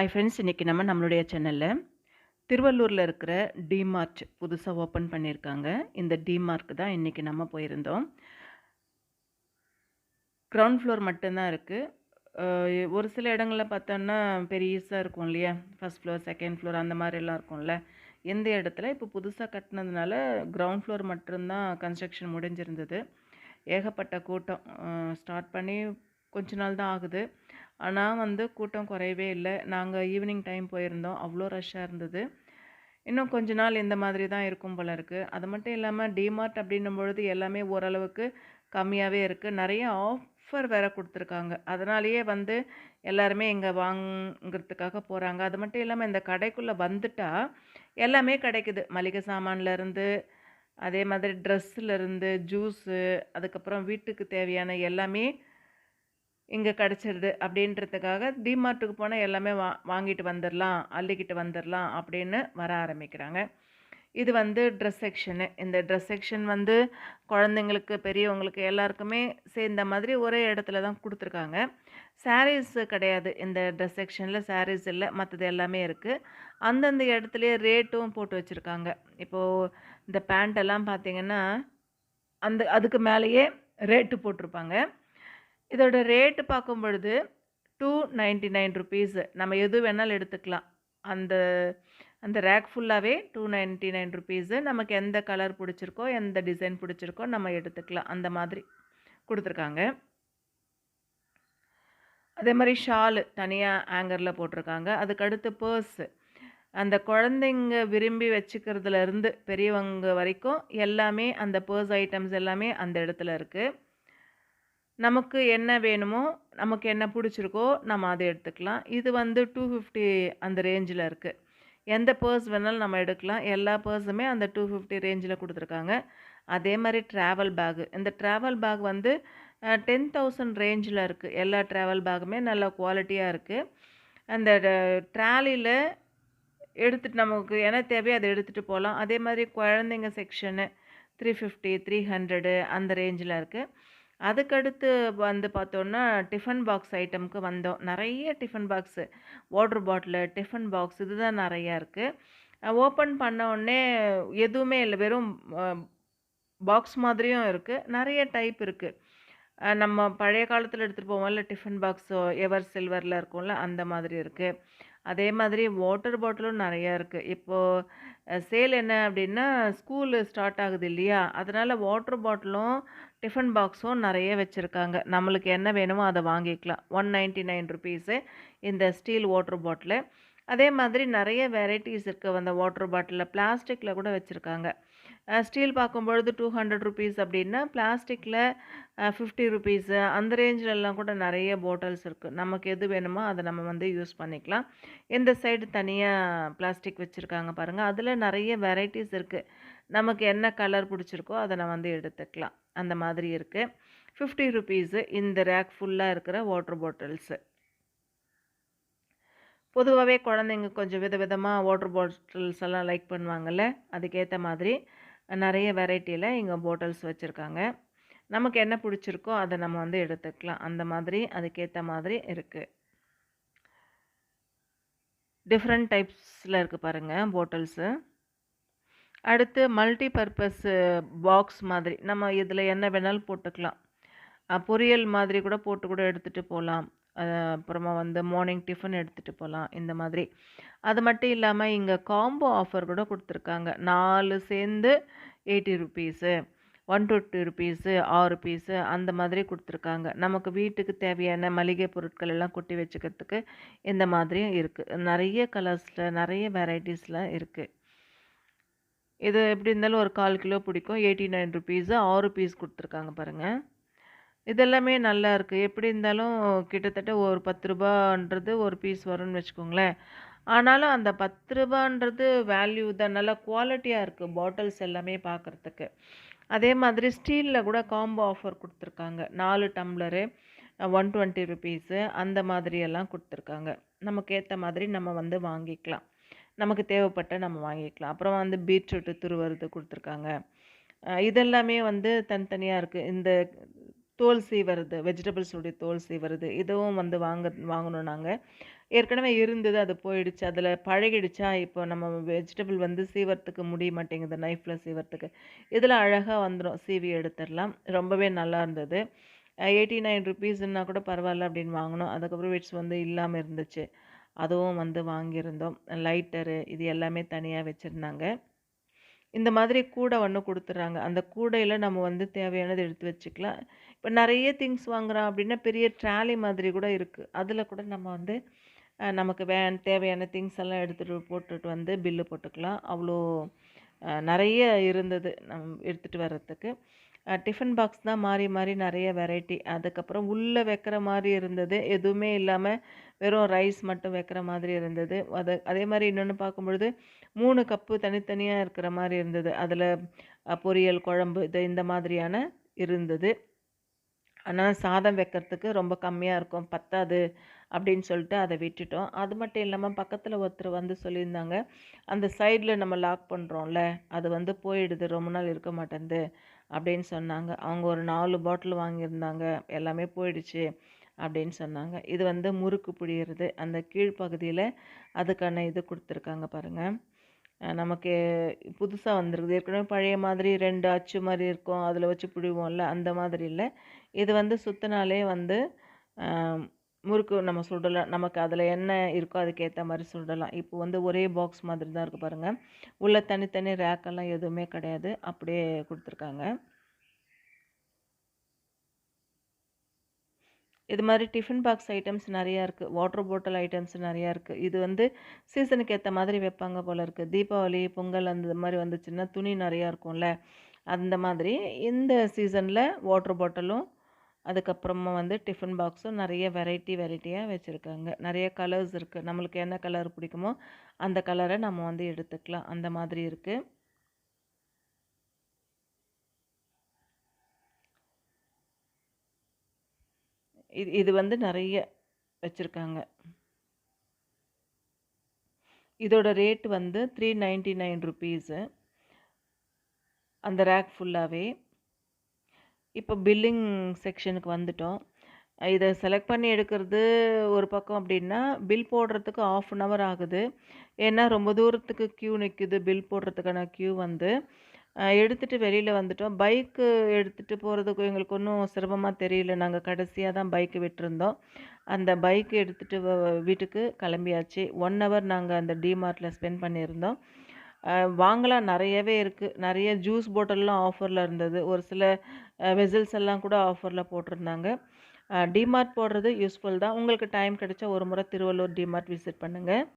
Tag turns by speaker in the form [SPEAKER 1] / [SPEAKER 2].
[SPEAKER 1] ஐ friends இன்றைக்கி நம்ம நம்மளுடைய சேனலில் திருவள்ளூரில் இருக்கிற டிமார்ட் புதுசாக ஓப்பன் பண்ணியிருக்காங்க. இந்த டிமார்க் தான் இன்றைக்கி நம்ம போயிருந்தோம். க்ரௌண்ட் ஃப்ளோர் மட்டும்தான் இருக்குது ஒரு சில இடங்களில் பார்த்தோன்னா பெரியசாக இருக்கும் இல்லையா? ஃபஸ்ட் ஃப்ளோர் செகண்ட் ஃப்ளோர் அந்த மாதிரிலாம் இருக்கும்ல. எந்த இடத்துல? இப்போ புதுசாக கட்டினதுனால கிரவுண்ட் ஃப்ளோர் மட்டும்தான் கன்ஸ்ட்ரக்ஷன் முடிஞ்சிருந்தது. ஏகப்பட்ட கூட்டம். ஸ்டார்ட் பண்ணி கொஞ்ச நாள் தான் ஆகுது. ஆனால் வந்து கூட்டம் குறையவே இல்லை. நாங்கள் ஈவினிங் டைம் போயிருந்தோம். அவ்வளோ ரஷ்ஷாக இருந்தது. இன்னும் கொஞ்ச நாள் இந்த மாதிரி தான் இருக்கும் போல இருக்குது அது மட்டும் இல்லாமல் டிமார்ட் அப்படின்னும் பொழுது எல்லாமே ஓரளவுக்கு கம்மியாகவே இருக்குது நிறைய ஆஃபர் வேறு கொடுத்துருக்காங்க. அதனாலேயே வந்து எல்லாருமே இங்கே வாங்குறதுக்காக போகிறாங்க அது மட்டும் இல்லாமல் இந்த கடைக்குள்ளே வந்துட்டால் எல்லாமே கிடைக்குது. மளிகை சாமான்லேருந்து அதே மாதிரி ட்ரெஸ்ஸுலேருந்து ஜூஸு அதுக்கப்புறம் வீட்டுக்கு தேவையான எல்லாமே இங்கே கிடச்சிருது அப்படின்றதுக்காக டிமார்ட்டுக்கு போனால் எல்லாமே வா வாங்கிட்டு வந்துடலாம் அள்ளிக்கிட்டு வந்துடலாம் அப்படின்னு வர ஆரம்பிக்கிறாங்க. இது வந்து ட்ரெஸ் செக்ஷனு இந்த ட்ரெஸ் செக்ஷன் வந்து குழந்தைங்களுக்கு பெரியவங்களுக்கு எல்லாருக்குமே சேர்ந்த மாதிரி ஒரே இடத்துல தான் கொடுத்துருக்காங்க. சாரீஸ் கிடையாது. இந்த ட்ரெஸ் செக்ஷனில் சாரீஸ் இல்லை. மற்றது எல்லாமே இருக்குது அந்தந்த இடத்துலையே ரேட்டும் போட்டு வச்சுருக்காங்க. இப்போது இந்த பேண்ட்டெல்லாம் பார்த்திங்கன்னா அந்த அதுக்கு மேலேயே ரேட்டு போட்டிருப்பாங்க. இதோட ரேட்டு பார்க்கும் பொழுது டூ நைன்ட்டி நைன் ருபீஸு நம்ம எது வேணாலும் எடுத்துக்கலாம். அந்த அந்த ரேக் ஃபுல்லாகவே டூ நைன்ட்டி நைன் ருபீஸு நமக்கு எந்த கலர் பிடிச்சிருக்கோ எந்த டிசைன் பிடிச்சிருக்கோ நம்ம எடுத்துக்கலாம். அந்த மாதிரி கொடுத்துருக்காங்க. அதே மாதிரி ஷாலு தனியாக ஆங்கரில் போட்டிருக்காங்க. அதுக்கடுத்து பர்ஸு அந்த குழந்தைங்க விரும்பி வச்சுக்கிறதுலேருந்து பெரியவங்க வரைக்கும் எல்லாமே அந்த பர்ஸ் ஐட்டம்ஸ் எல்லாமே அந்த இடத்துல இருக்குது நமக்கு என்ன வேணுமோ நமக்கு என்ன பிடிச்சிருக்கோ நம்ம அதை எடுத்துக்கலாம். இது வந்து டூ ஃபிஃப்டி அந்த ரேஞ்சில் இருக்குது எந்த பர்ஸ் வேணாலும் நம்ம எடுக்கலாம். எல்லா பர்ஸுமே அந்த டூ ஃபிஃப்டி ரேஞ்சில் கொடுத்துருக்காங்க. அதே மாதிரி ட்ராவல் பேகு இந்த ட்ராவல் பேக் வந்து டென் தௌசண்ட் ரேஞ்சில் இருக்குது எல்லா ட்ராவல் பேக்குமே நல்ல குவாலிட்டியாக இருக்குது அந்த ட்ராலியில் எடுத்துகிட்டு நமக்கு என்ன தேவையோ அதை எடுத்துகிட்டு போகலாம். அதே மாதிரி குழந்தைங்க section three fifty three hundred அந்த ரேஞ்சில் இருக்குது அதுக்கடுத்து வந்து பார்த்தோன்னா டிஃபன் பாக்ஸ் ஐட்டம்க்கு வந்தோம். நிறைய tiffin box. Water bottle tiffin box இதுதான் நிறையா இருக்குது ஓப்பன் பண்ண உடனே எதுவுமே இல்லை. வெறும் பாக்ஸ் மாதிரியும் இருக்குது நிறைய டைப் இருக்குது நம்ம பழைய காலத்தில் எடுத்துகிட்டு போவோம்ல டிஃபன் பாக்ஸோ எவர் சில்வரில் இருக்கும்ல அந்த மாதிரி இருக்குது அதே மாதிரி வாட்டர் பாட்டிலும் நிறையா இருக்குது இப்போது சேல் என்ன அப்படின்னா ஸ்கூலு ஸ்டார்ட் ஆகுது இல்லையா? அதனால் வாட்டர் பாட்டிலும் டிஃபன் பாக்ஸும் நிறைய வச்சுருக்காங்க. நம்மளுக்கு என்ன வேணுமோ அதை வாங்கிக்கலாம். ஒன் நைன்ட்டி நைன் ருபீஸு இந்த ஸ்டீல் வாட்டர் பாட்டிலு. அதே மாதிரி நிறைய வெரைட்டிஸ் இருக்குது அந்த வாட்டர் பாட்டிலில். பிளாஸ்டிக்கில் கூட வச்சுருக்காங்க. ஸ்டீல் பார்க்கும்பொழுது டூ ஹண்ட்ரட் ருபீஸ் அப்படின்னா பிளாஸ்டிக்கில் ஃபிஃப்டி ருபீஸு அந்த ரேஞ்சிலெல்லாம் கூட நிறைய பாட்டில்ஸ் இருக்குது நமக்கு எது வேணுமோ அதை நம்ம வந்து யூஸ் பண்ணிக்கலாம். இந்த சைடு தனியாக பிளாஸ்டிக் வச்சுருக்காங்க பாருங்கள் அதில் நிறைய வெரைட்டிஸ் இருக்குது நமக்கு என்ன கலர் பிடிச்சிருக்கோ அதை நம்ம வந்து எடுத்துக்கலாம். அந்த மாதிரி இருக்குது ஃபிஃப்டி ருபீஸு இந்த ரேக் ஃபுல்லாக இருக்கிற வாட்டர் பாட்டில்ஸு பொதுவாகவே குழந்தைங்க கொஞ்சம் வித விதமாக வாட்டர் பாட்டில்ஸ் எல்லாம் லைக் பண்ணுவாங்கள்ல அதுக்கேற்ற மாதிரி நிறைய வெரைட்டியில் இங்கே பாட்டில்ஸ் வச்சுருக்காங்க. நமக்கு என்ன பிடிச்சிருக்கோ அதை நம்ம வந்து எடுத்துக்கலாம். அந்த மாதிரி அதுக்கேற்ற மாதிரி இருக்குது டிஃப்ரெண்ட் டைப்ஸில் இருக்குது பாருங்கள் பாட்டில்ஸு அடுத்து மல்டி பர்பஸ் பாக்ஸ் மாதிரி. நம்ம இதில் என்ன வேணாலும் போட்டுக்கலாம். பொரியல் மாதிரி கூட போட்டு கூட எடுத்துகிட்டு போகலாம் அப்புறமா வந்து மார்னிங் டிஃபன் எடுத்துகிட்டு போகலாம் இந்த மாதிரி. அது மட்டும் இல்லாமல் இங்கே காம்போ ஆஃபர் கூட கொடுத்துருக்காங்க. நாலு சேர்ந்து eighty rupees one twenty rupees ஆறு பீஸு அந்த மாதிரி கொடுத்துருக்காங்க. நமக்கு வீட்டுக்கு தேவையான மளிகை பொருட்கள் எல்லாம் கொட்டி வச்சுக்கிறதுக்கு இந்த மாதிரியும் இருக்குது நிறைய கலர்ஸில் நிறைய வெரைட்டிஸில் இருக்குது இது எப்படி இருந்தாலும் ஒரு கால் கிலோ பிடிக்கும். எயிட்டி நைன் ருபீஸு ஆறு பீஸ் கொடுத்துருக்காங்க பாருங்கள் இதெல்லாமே நல்லா இருக்குது எப்படி இருந்தாலும் கிட்டத்தட்ட ஒரு பத்து ரூபான்றது ஒரு பீஸ் வரும்னு வச்சுக்கோங்களேன். ஆனாலும் அந்த பத்து ரூபான்றது வேல்யூ தான். நல்லா குவாலிட்டியாக இருக்குது பாட்டில்ஸ் எல்லாமே பார்க்குறதுக்கு அதே மாதிரி ஸ்டீலில் கூட காம்போ ஆஃபர் கொடுத்துருக்காங்க. நாலு டம்ளரு ஒன் டுவெண்ட்டி ருபீஸு அந்த மாதிரியெல்லாம் கொடுத்துருக்காங்க. நமக்கு ஏற்ற மாதிரி நம்ம வந்து வாங்கிக்கலாம். நமக்கு தேவைப்பட்ட நம்ம வாங்கிக்கலாம். அப்புறம் வந்து பீட்ரூட்டு துருவறது கொடுத்துருக்காங்க. இதெல்லாமே வந்து தனித்தனியாக இருக்குது இந்த தோல் சீவரது வெஜிடபிள்ஸுடைய தோல் சீவரது இதுவும் வந்து வாங்க வாங்கணும் நாங்கள் ஏற்கனவே இருந்தது அது போயிடுச்சு. அதில் பழகிடுச்சா, இப்போ நம்ம வெஜிடபிள் வந்து சீவரத்துக்கு முடிய மாட்டேங்குது நைஃப்பில் சீவரத்துக்கு இதில் அழகாக வந்துடும் சீவி எடுத்துடலாம். ரொம்பவே நல்லா இருந்தது. எயிட்டி நைன் ருபீஸ்னால் கூட பரவாயில்ல அப்படின்னு வாங்கினோம் அதுக்கப்புறம் விட்ஸ் வந்து இல்லாமல் இருந்துச்சு. அதுவும் வந்து வாங்கியிருந்தோம். லைட்டரு இது எல்லாமே தனியாக வச்சுருந்தாங்க இந்த மாதிரி கூடை ஒன்று கொடுத்துட்றாங்க அந்த கூடையில் நம்ம வந்து தேவையானது எடுத்து வச்சுக்கலாம். இப்போ நிறைய திங்ஸ் வாங்குறோம் அப்படின்னா, பெரிய ட்ராலி மாதிரி கூட இருக்குது அதில் கூட நம்ம வந்து நமக்கு வே தேவையான திங்ஸ் எல்லாம் எடுத்துகிட்டு போட்டுட்டு வந்து பில்லு போட்டுக்கலாம். அவ்வளோ நிறைய இருந்தது நம் எடுத்துகிட்டு வர்றதுக்கு. டிஃபன் பாக்ஸ் தான் மாறி மாறி நிறைய வெரைட்டி. அதுக்கப்புறம் உள்ளே வைக்கிற மாதிரி இருந்தது. எதுவுமே இல்லாமல் வெறும் ரைஸ் மட்டும் வைக்கிற மாதிரி இருந்தது. அது அதே மாதிரி இன்னொன்று பார்க்கும்பொழுது மூணு கப்பு தனித்தனியாக இருக்கிற மாதிரி இருந்தது. அதில் பொரியல், குழம்பு இது இந்த மாதிரியான இருந்தது. ஆனால் சாதம் வைக்கிறதுக்கு ரொம்ப கம்மியாக இருக்கும். பத்தாது அப்படின்னு சொல்லிட்டு அதை விட்டுட்டோம். அது மட்டும் இல்லாமல் பக்கத்தில் ஒருத்தர் வந்து சொல்லியிருந்தாங்க. அந்த சைடில் நம்ம லாக் பண்ணுறோம்ல அது வந்து போயிடுது. ரொம்ப நாள் இருக்க மாட்டேன்து அப்படின்னு சொன்னாங்க. அவங்க ஒரு நாலு பாட்டில் வாங்கியிருந்தாங்க. எல்லாமே போயிடுச்சு அப்படின்னு சொன்னாங்க. இது வந்து முறுக்கு புழியறது. அந்த கீழ் அதுக்கான இது கொடுத்துருக்காங்க பாருங்கள் நமக்கு புதுசாக வந்திருக்குது. ஏற்கனவே பழைய மாதிரி ரெண்டு அச்சு மாதிரி இருக்கும். அதில் வச்சு பிடிவோம்ல அந்த மாதிரி இல்லை இது வந்து சுத்தினாலே வந்து முறுக்கு நம்ம சுடலாம். நமக்கு அதில் என்ன இருக்கோ அதுக்கேற்ற மாதிரி சுடலாம். இப்போ வந்து ஒரே பாக்ஸ் மாதிரி தான் இருக்குது பாருங்கள் உள்ள தனித்தனி ரேக்கெல்லாம் எதுவுமே கிடையாது. அப்படியே கொடுத்துருக்காங்க இது மாதிரி டிஃபன் பாக்ஸ் ஐட்டம்ஸ் நிறையா இருக்குது வாட்டர் பாட்டில் ஐட்டம்ஸ் நிறையா இருக்குது இது வந்து சீசனுக்கு ஏற்ற மாதிரி வைப்பாங்க போல் இருக்குது தீபாவளி, பொங்கல் அந்த மாதிரி வந்துச்சுன்னா துணி நிறையா இருக்கும்ல, அந்த மாதிரி இந்த சீசனில் வாட்டர் பாட்டிலும், அதுக்கப்புறமா வந்து டிஃபன் பாக்ஸும் நிறைய வெரைட்டி வெரைட்டியாக வச்சுருக்காங்க. நிறைய கலர்ஸ் இருக்குது நம்மளுக்கு என்ன கலர் பிடிக்குமோ, அந்த கலரை நம்ம வந்து எடுத்துக்கலாம். அந்த மாதிரி இருக்குது இது இது வந்து நிறைய வச்சுருக்காங்க. இதோட ரேட் வந்து ₹399 அந்த ரேக் ஃபுல்லாகவே இப்போ பில்லிங் செக்ஷனுக்கு வந்துட்டோம். இதை செலக்ட் பண்ணி எடுக்கிறது ஒரு பக்கம் அப்படின்னா, பில் போடுறதுக்கு 1/2 அன் ஹவர் ஆகுது. ஏன்னா ரொம்ப தூரத்துக்கு க்யூ நிற்குது பில் போடுறதுக்கான க்யூ வந்து. எடுத்துகிட்டு வெளியில் வந்துட்டோம். பைக்கு எடுத்துட்டு போகிறதுக்கு எங்களுக்கு ஒன்றும் சிரமமாக தெரியல. நாங்கள் கடைசியாக தான் பைக்கு விட்டுருந்தோம் அந்த பைக் எடுத்துகிட்டு வ வீட்டுக்கு கிளம்பியாச்சு. ஒன் ஹவர் நாங்கள் அந்த டிமார்ட்டில் ஸ்பெண்ட் பண்ணியிருந்தோம். வாங்கலாம் நிறையவே இருக்குது நிறைய ஜூஸ் பாட்டில்லாம் ஆஃபரில் இருந்தது. ஒரு சில வெசல்ஸ் எல்லாம் கூட ஆஃபரில் போட்டிருந்தாங்க. டிமார்ட் போடுறது யூஸ்ஃபுல் தான். உங்களுக்கு டைம் கிடைச்சா ஒரு முறை திருவள்ளூர் டிமார்ட் விசிட் பண்ணுங்கள்